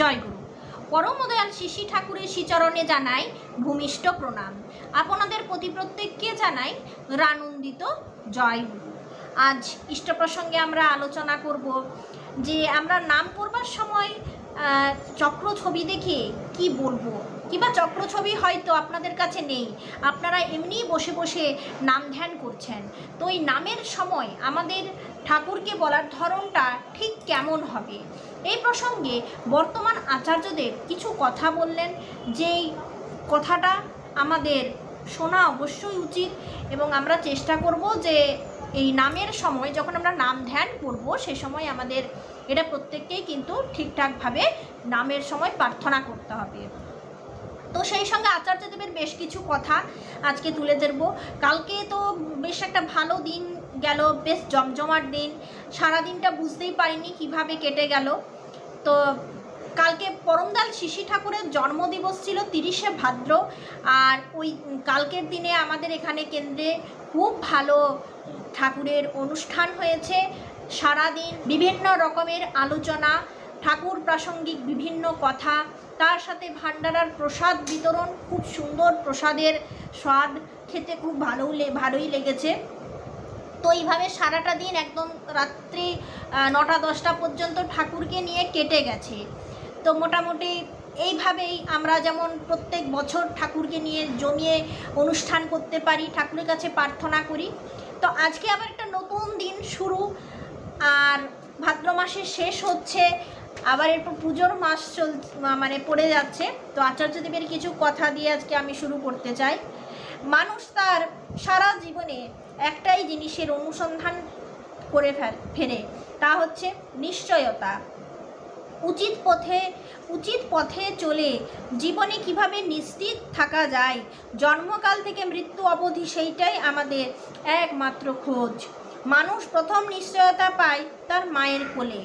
জয়গুরু পরমদয়াল শিশি ঠাকুরের শ্রীচরণে জানাই ভূমিষ্ঠ প্রণাম। আপনাদের প্রতি প্রত্যেককে জানাই রানন্দিত জয়গুরু আজ ইষ্ট প্রসঙ্গে আমরা আলোচনা করব যে আমরা নাম করবার সময় চক্র ছবি দেখে কি বলব? কিংবা চক্র ছবি হয়তো আপনাদের কাছে নেই। আপনারা এমনিই বসে বসে নাম ধ্যান করছেন। তো এই নামের সময় আমাদের ঠাকুরকে বলার ধরনটা ঠিক কেমন হবে? এই প্রসঙ্গে বর্তমান আচার্যদেব কিছু কথা বললেন, যেই কথাটা আমাদের শোনা অবশ্যই উচিত এবং আমরা চেষ্টা করব যে এই নামের সময় যখন আমরা নাম ধ্যান করব, সে সময় আমাদের এটা প্রত্যেককেই কিন্তু ঠিকঠাকভাবে নামের সময় প্রার্থনা করতে হবে। তো সেই সঙ্গে আচার্যদেবের বেশ কিছু কথা আজকে তুলে ধরব। কালকে তো বেশ একটা ভালো দিন গেল, বেশ জমজমাট দিন। সারা দিনটা বুঝতেই পারিনি কীভাবে কেটে গেল। তো কালকে পরমদাল শিশি ঠাকুরের জন্মদিবস ছিল তিরিশে ভাদ্র। আর ওই কালকের দিনে আমাদের এখানে কেন্দ্রে খুব ভালো ঠাকুরের অনুষ্ঠান হয়েছে। সারাদিন বিভিন্ন রকমের আলোচনা ঠাকুর প্রাসঙ্গিক বিভিন্ন কথা, তার সাথে ভান্ডারার প্রসাদ বিতরণ, খুব সুন্দর প্রসাদের স্বাদ খেতে খুব ভালো ভালোই লেগেছে। তো এইভাবে সারাটা দিন একদম রাত্রি নটা, দশটা পর্যন্ত ঠাকুরকে নিয়ে কেটে গেছে। তো মোটামুটি এইভাবেই আমরা যেমন প্রত্যেক বছর ঠাকুরকে নিয়ে জমিয়ে অনুষ্ঠান করতে পারি, ঠাকুরের কাছে প্রার্থনা করি। তো আজকে আবার একটা নতুন দিন শুরু। আর ভাদ্র মাসের শেষ হচ্ছে আবার এরপর পুজোর মাস চল মানে পড়ে যাচ্ছে। তো আচার্যদেবের কিছু কথা দিয়ে আজকে আমি শুরু করতে চাই। মানুষ তার সারা জীবনে একটাই জিনিসের অনুসন্ধান করে ফেরে, তা হচ্ছে নিশ্চয়তা। উচিত পথে উচিত পথে চলে জীবনে কীভাবে নিশ্চিত থাকা যায়, জন্মকাল থেকে মৃত্যু অবধি সেইটাই আমাদের একমাত্র খোঁজ। মানুষ প্রথম নিশ্চয়তা পায় তার মায়ের কোলে।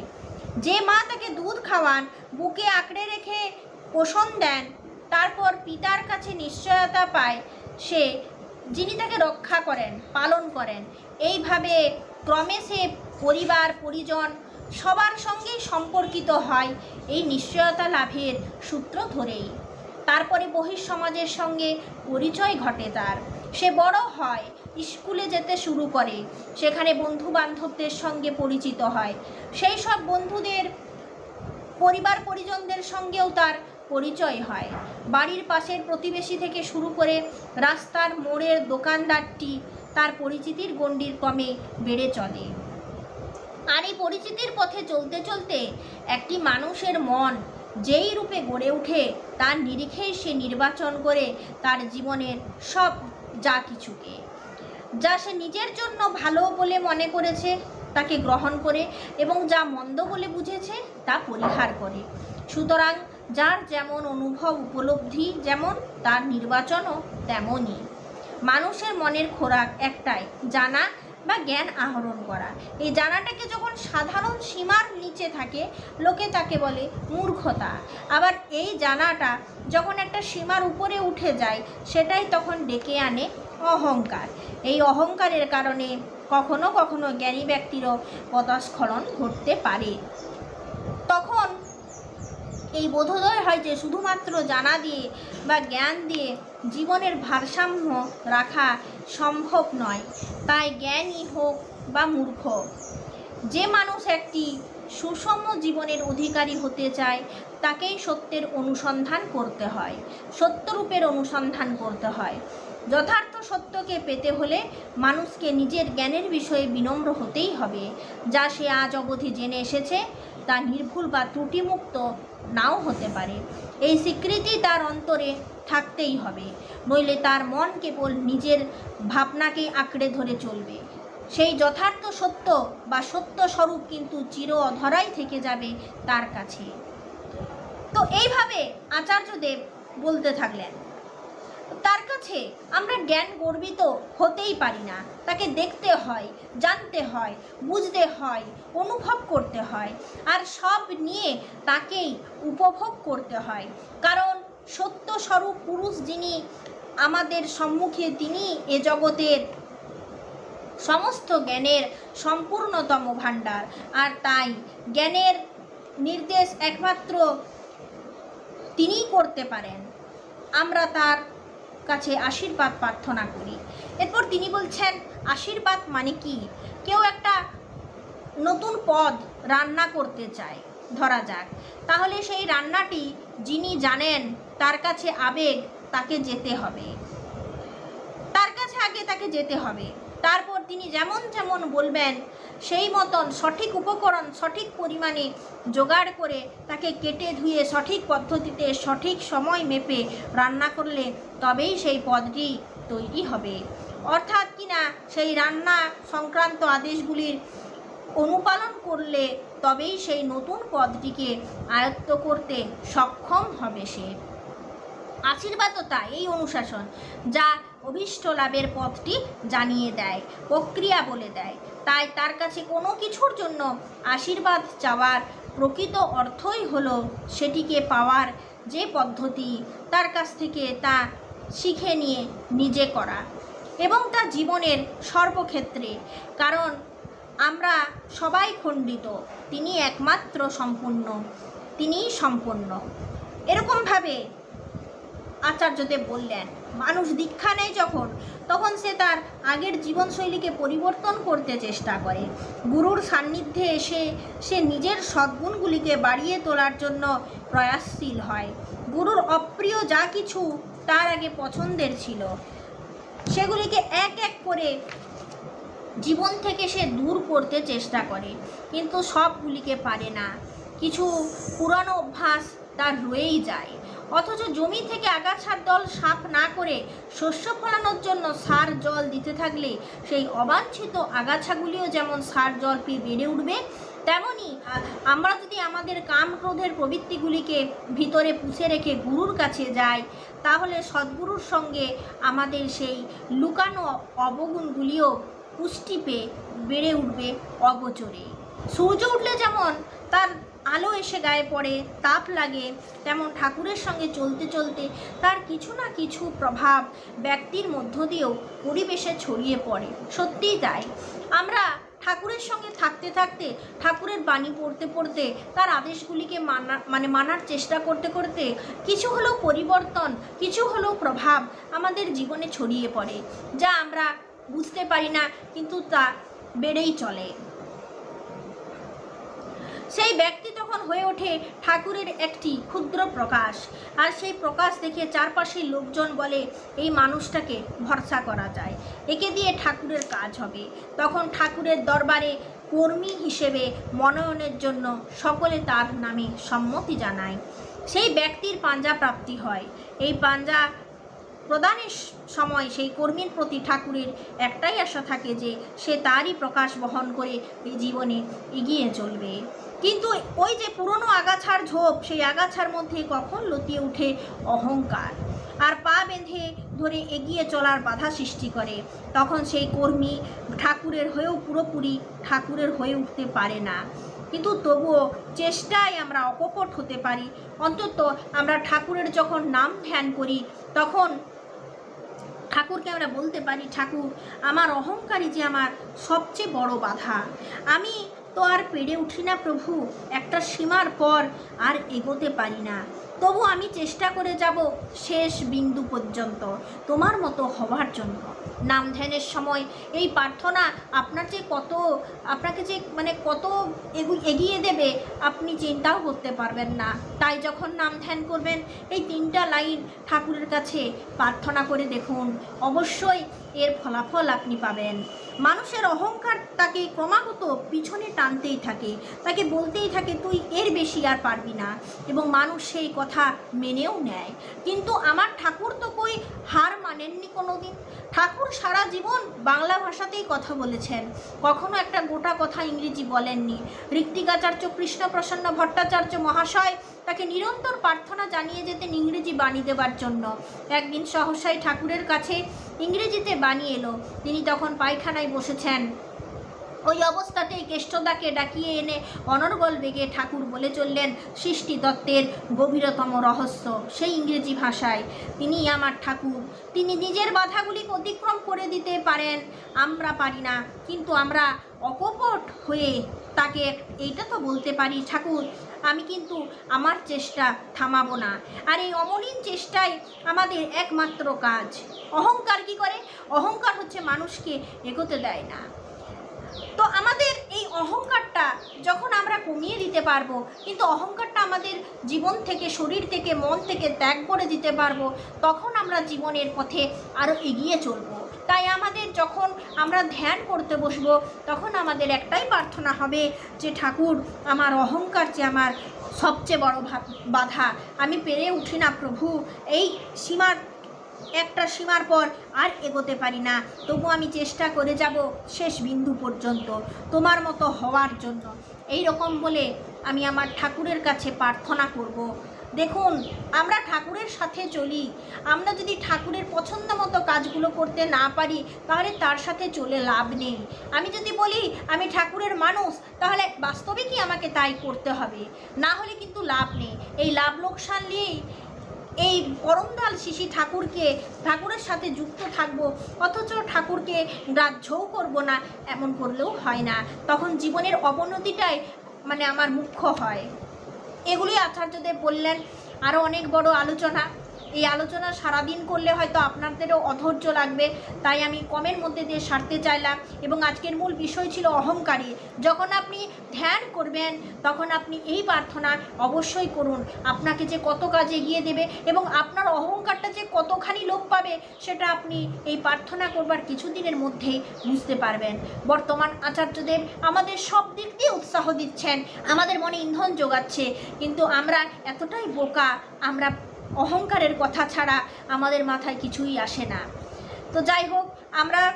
যে মা তাকে দুধ খাওয়ান, বুকে আঁকড়ে রেখে পোষণ দেন, তারপর পিতার কাছে নিশ্চয়তা পায় সে, যিনি তাকে রক্ষা করেন, পালন করেন। এইভাবে ক্রমে সে পরিবার, পরিজন সবার সঙ্গেই সম্পর্কিত হয় এই নিশ্চয়তা লাভের সূত্র ধরেই। তারপরে বহিঃসমাজের সঙ্গে পরিচয় ঘটে তার। সে বড় হয়, স্কুলে যেতে শুরু করে, সেখানে বন্ধু বান্ধবদের সঙ্গে পরিচিত হয়। সেই সব বন্ধুদের, পরিবার পরিজনদের সঙ্গেও তার পরিচয় হয়। বাড়ির পাশের প্রতিবেশী থেকে শুরু করে রাস্তার মোড়ের দোকানদারটি তার পরিচিতির গণ্ডির ক্রমে বেড়ে চলে। আর এই পরিচিতির পথে চলতে চলতে একটি মানুষের মন যেই রূপে গড়ে ওঠে, তার নিরিখেই সে নির্বাচন করে তার জীবনের সব যা কিছুকে। যা সে নিজের জন্য ভালো বলে মনে করেছে, তাকে গ্রহণ করে এবং যা মন্দ বলে বুঝেছে, তা পরিহার করে। সুতরাং যার যেমন অনুভব উপলব্ধি যেমন, তার নির্বাচনও তেমনই। মানুষের মনের খোরাক একটাই, জানা বা জ্ঞান আহরণ করা। এই জানাটাকে যখন সাধারণ সীমার নিচে থাকে, লোকে তাকে বলে মূর্খতা। আবার এই জানাটা যখন একটা সীমার উপরে উঠে যায়, সেটাই তখন ডেকে আনে অহংকার। এই অহংকারের কারণে কখনো কখনো জ্ঞানী ব্যক্তিরও পদস্খলন ঘটতে পারে। এই বোধোদয় হয় যে শুধুমাত্র জানা দিয়ে বা জ্ঞান দিয়ে জীবনের ভারসাম্য রাখা সম্ভব নয়। তাই জ্ঞানই হোক বা মূর্খ, যে মানুষ একটি সুষম জীবনের অধিকারী হতে চায়, তাকেই সত্যের অনুসন্ধান করতে হয়, সত্যরূপের অনুসন্ধান করতে হয়। যথার্থ সত্যকে পেতে হলে মানুষকে নিজের জ্ঞানের বিষয়ে বিনম্র হতেই হবে, যা সে আজ অবধি জেনে এসেছে, তা নির্ভুল বা ত্রুটিমুক্ত নাও হতে পারে। এই স্বীকৃতি তার অন্তরে থাকতেই হবে, নইলে তার মন কেবল নিজের ভাবনাকে আঁকড়ে ধরে চলবে। সেই যথার্থ সত্য বা সত্য স্বরূপ কিন্তু চির অধরাই থেকে যাবে তার কাছে। তো এইভাবে আচার্যদেব বলতে থাকলেন। তার কাছে আমরা জ্ঞান গর্বিত হতেই পারি না। তাকে দেখতে হয়, জানতে হয়, বুঝতে হয়, অনুভব করতে হয়। আর সব নিয়ে তাকেই উপভোগ করতে হয়। কারণ সত্য স্বরূপ পুরুষ যিনি আমাদের সম্মুখে, তিনি এ জগতের সমস্ত জ্ঞানের সম্পূর্ণতম ভাণ্ডার। আর তাই জ্ঞানের নির্দেশ একমাত্র তিনিই করতে পারেন। আমরা তার কাছে আশীর্বাদ প্রার্থনা করি। এরপর তিনি বলছেন, আশীর্বাদ মানে কি? কেউ একটা নতুন পদ রান্না করতে চায়, ধরা যাক। তাহলে সেই রান্নাটি যিনি জানেন তার কাছে আবেগ তাকে যেতে হবে। তার কাছে আগে তাকে যেতে হবে। তারপর তিনি যেমন যেমন বলবেন, সেই মতন সঠিক উপকরণ, সঠিক পরিমাণে জোগাড় করে তাকে কেটে ধুয়ে সঠিক পদ্ধতিতে, সঠিক সময় মেপে রান্না করলে তবেই সেই পদটি তৈরি হবে। অর্থাৎ কিনা সেই রান্না সংক্রান্ত আদেশগুলির অনুপালন করলে তবেই সেই নতুন পদটিকে আয়ত্ত করতে সক্ষম হবে সে। আশীর্বাদও তা এই অনুশাসন, যা অভীষ্ট লাভের পথটি জানিয়ে দেয়, প্রক্রিয়া বলে দেয়। তাই তার কাছে কোনো কিছুর জন্য আশীর্বাদ চাওয়ার প্রকৃত অর্থই হলো সেটিকে পাওয়ার যে পদ্ধতি তার কাছ থেকে তা শিখে নিয়ে নিজে করা এবং তা জীবনের সর্বক্ষেত্রে। কারণ আমরা সবাই খণ্ডিত তিনি একমাত্র সম্পূর্ণ, তিনিই সম্পূর্ণ। এরকমভাবে আচার্যদেব বললেন, মানুষ দীক্ষা নেয় যখন, তখন সে তার আগের জীবনশৈলীকে পরিবর্তন করতে চেষ্টা করে। গুরুর সান্নিধ্যে এসে সে নিজের সদ্গুণগুলিকে বাড়িয়ে তোলার জন্য প্রয়াসশীল হয়। গুরুর অপ্রিয় যা কিছু তার আগে পছন্দের ছিল। সেগুলিকে এক এক করে জীবন থেকে সে দূর করতে চেষ্টা করে, কিন্তু সবগুলিকে পারে না। কিছু পুরানো অভ্যাস তার রয়েই যায়। অথচ জমি থেকে আগাছার দল সাফ না করে শস্য ফলানোর জন্য সার জল দিতে থাকলে সেই অবাঞ্ছিত আগাছাগুলিও যেমন সার জল পেয়ে বেড়ে উঠবে, তেমনি আমরা যদি আমাদের কাম ক্রোধের প্রবৃত্তিগুলিকে ভিতরে পুষে রেখে গুরুর কাছে যাই, তাহলে সদ্গুরুর সঙ্গে আমাদের সেই লুকানো অবগুণগুলিও পুষ্টি পেয়ে বেড়ে উঠবে অগোচরে। সূর্য উঠলে যেমন তার আলো এসে গায়ে পড়ে, তাপ লাগে, তেমন ঠাকুরের সঙ্গে চলতে চলতে তার কিছু না কিছু প্রভাব ব্যক্তির মধ্য দিয়েও পরিবেশে ছড়িয়ে পড়ে। সত্যিই তাই। আমরা ঠাকুরের সঙ্গে থাকতে থাকতে, ঠাকুরের বাণী পড়তে পড়তে, তার আদেশগুলিকে মানা মানে মানার চেষ্টা করতে করতে কিছু হলেও পরিবর্তন, কিছু হলেও প্রভাব আমাদের জীবনে ছড়িয়ে পড়ে, যা আমরা বুঝতে পারি না, কিন্তু তা বেড়েই চলে। সেই ব্যক্তি তখন হয়ে ওঠে ঠাকুরের একটি ক্ষুদ্র প্রকাশ। আর সেই প্রকাশ দেখে চারপাশের লোকজন বলে, এই মানুষটাকে ভরসা করা যায়। একে দিয়ে ঠাকুরের কাজ হবে। তখন ঠাকুরের দরবারে কর্মী হিসেবে মনোনয়নের জন্য সকলে তার নামে সম্মতি জানায়। সেই ব্যক্তির পাঞ্জা প্রাপ্তি হয়। এই পাঞ্জা প্রদানের সময় সেই কর্মীর প্রতি ঠাকুরের একটাই আশা থাকে যে সে তারই প্রকাশ বহন করে এই জীবনে এগিয়ে চলবে। কিন্তু ওই যে পুরনো আগাছার ঝোপ, সেই আগাছার মধ্যে কখন লতিয়ে উঠে অহংকার। আর পা বেঁধে ধরে এগিয়ে চলার বাধা সৃষ্টি করে। তখন সেই কর্মী ঠাকুরের হয়েও পুরোপুরি ঠাকুরের হয়ে উঠতে পারে না। কিন্তু তবুও চেষ্টায় আমরা অকপট হতে পারি। অন্তত আমরা ঠাকুরের যখন নাম ধ্যান করি, তখন ঠাকুরকে আমরা বলতে পারি, ঠাকুর, আমার অহংকারই যে আমার সবচেয়ে বড় বাধা। আমি তো আর পেরে উঠি না প্রভু, একটা সীমার পর আর এগোতে পারি না। তবু আমি চেষ্টা করে যাব শেষ বিন্দু পর্যন্ত, তোমার মতো হওয়ার জন্য। নাম ধ্যানের সময় এই প্রার্থনা আপনার যে কত, আপনাকে যে মানে কত এগিয়ে দেবে, আপনি চিন্তাও করতে পারবেন না। তাই যখন নাম ধ্যান করবেন, এই তিনটা লাইন ঠাকুরের কাছে প্রার্থনা করে দেখুন। অবশ্যই এর ফলাফল আপনি পাবেন। মানুষের অহংকার তাকে ক্রমাগত পিছনে টানতেই থাকে। তাকে বলতেই থাকে, তুই এর বেশি আর পারবি না। এবং মানুষ সেই কথা মেনেও নেয়। কিন্তু আমার ঠাকুর তো কই হার মানেননি কোনো দিন ঠাকুর সারা জীবন বাংলা ভাষাতেই কথা বলেছেন। কখনো একটা গোটা কথা ইংরেজি বলেননি। ঋত্বিকাচার্য কৃষ্ণপ্রসন্ন ভট্টাচার্য মহাশয় তাকে নিরন্তর প্রার্থনা জানিয়ে যেতেন ইংরেজি বাণী দেবার জন্য। একদিন সহসায় ঠাকুরের কাছে ইংরেজিতে বাণী এলো। তিনি তখন পায়খানায় বসেছেন। ওই অবস্থাতেই কেষ্টদাকে ডাকিয়ে এনে অনর্গল বেগে ঠাকুর বলে চললেন, সৃষ্টি তত্ত্বের গভীরতম রহস্য, সেই ইংরেজি ভাষায়। তিনি আমার ঠাকুর। তিনি নিজের বাধাগুলি অতিক্রম করে দিতে পারেন। আমরা পারি না। কিন্তু আমরা অকপট হয়ে তাকে, এইটা তো বলতে পারি, ঠাকুর আমি কিন্তু আমার চেষ্টা থামাবো না। আর এই অমলিন চেষ্টাই আমাদের একমাত্র কাজ। অহংকার কি করে? অহংকার হচ্ছে মানুষকে এগোতে দেয় না। তো আমাদের এই অহংকারটা যখন আমরা কমিয়ে দিতে পারব, কিন্তু অহংকারটা আমাদের জীবন থেকে, শরীর থেকে, মন থেকে ত্যাগ করে দিতে পারব, তখন আমরা জীবনের পথে আরও এগিয়ে চলবো। তাই আমাদের যখন আমরা ধ্যান করতে বসবো, তখন আমাদের একটাই প্রার্থনা হবে যে, ঠাকুর, আমার অহংকার যে আমার সবচেয়ে বড় বাধা, আমি পেরে উঠি না প্রভু। এই সীমার, একটা সীমার পর আর এগোতে পারি না। তবু আমি চেষ্টা করে যাব শেষ বিন্দু পর্যন্ত, তোমার মতো হওয়ার জন্য। এই রকম বলে আমি আমার ঠাকুরের কাছে প্রার্থনা করব। দেখুন, আমরা ঠাকুরের সাথে চলি। আমরা যদি ঠাকুরের পছন্দ মতো কাজগুলো করতে না পারি, তাহলে তার সাথে চলে লাভ নেই। আমি যদি বলি, আমি ঠাকুরের মানুষ তাহলে বাস্তবে কি আমাকে তাই করতে হবে। না হলে কিন্তু লাভ নেই। এই লাভ লোকসান নিয়েই এই পরমদাল শিশি ঠাকুরকে, ঠাকুরের সাথে যুক্ত থাকব, অথচ ঠাকুরকে গ্রাহ্যও করব না, এমন করলেও হয় না। তখন জীবনের অবনতিটাই মানে আমার মুখ্য হয়। এগুলি আচার্যদেব বললেন। আরও অনেক বড় আলোচনা। এই আলোচনা সারাদিন করলে হয়তো আপনাদেরও অধৈর্য লাগবে। তাই আমি কমের মধ্যে দিয়ে সারতে চাইলাম এবং আজকের মূল বিষয় ছিল অহংকারী। যখন আপনি ধ্যান করবেন, তখন আপনি এই প্রার্থনা অবশ্যই করুন। আপনাকে যে কত কাজে এগিয়ে দেবে এবং আপনার অহংকারটা যে কতখানি লোপ পাবে, সেটা আপনি এই প্রার্থনা করবার কিছুদিনের মধ্যেই বুঝতে পারবেন। বর্তমান আচার্যদেব আমাদের সব দিক দিয়ে উৎসাহ দিচ্ছেন। আমাদের মনে ইন্ধন যোগাচ্ছে। কিন্তু আমরা এতটাই বোকা, আমরা অহংকারের কথা ছাড়া আমাদের মাথায় কিছুই আসে না। তো যাই হোক আমরা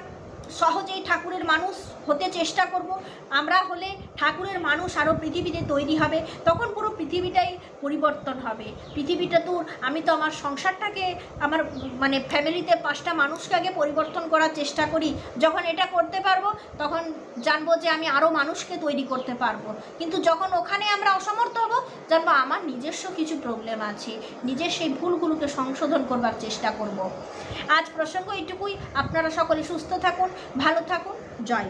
সহজেই ঠাকুরের মানুষ হতে চেষ্টা করব। আমরা হলে ঠাকুরের মানুষ আরও পৃথিবীতে তৈরি হবে। তখন পুরো পৃথিবীটাই পরিবর্তন হবে। পৃথিবীটা তো আমি তো আমার সংসারটাকে, আমার মানে ফ্যামিলিতে পাঁচটা মানুষকে আগে পরিবর্তন করার চেষ্টা করি। যখন এটা করতে পারব, তখন জানব যে আমি আরও মানুষকে তৈরি করতে পারব। কিন্তু যখন ওখানে আমরা অসমর্থ হব, জানব আমার নিজস্ব কিছু প্রবলেম আছে। নিজের সেই ভুলগুলোকে সংশোধন করবার চেষ্টা করব। আজ প্রসঙ্গ এটুকুই আপনারা সকলে সুস্থ থাকুন ভালো থাকুন জয়।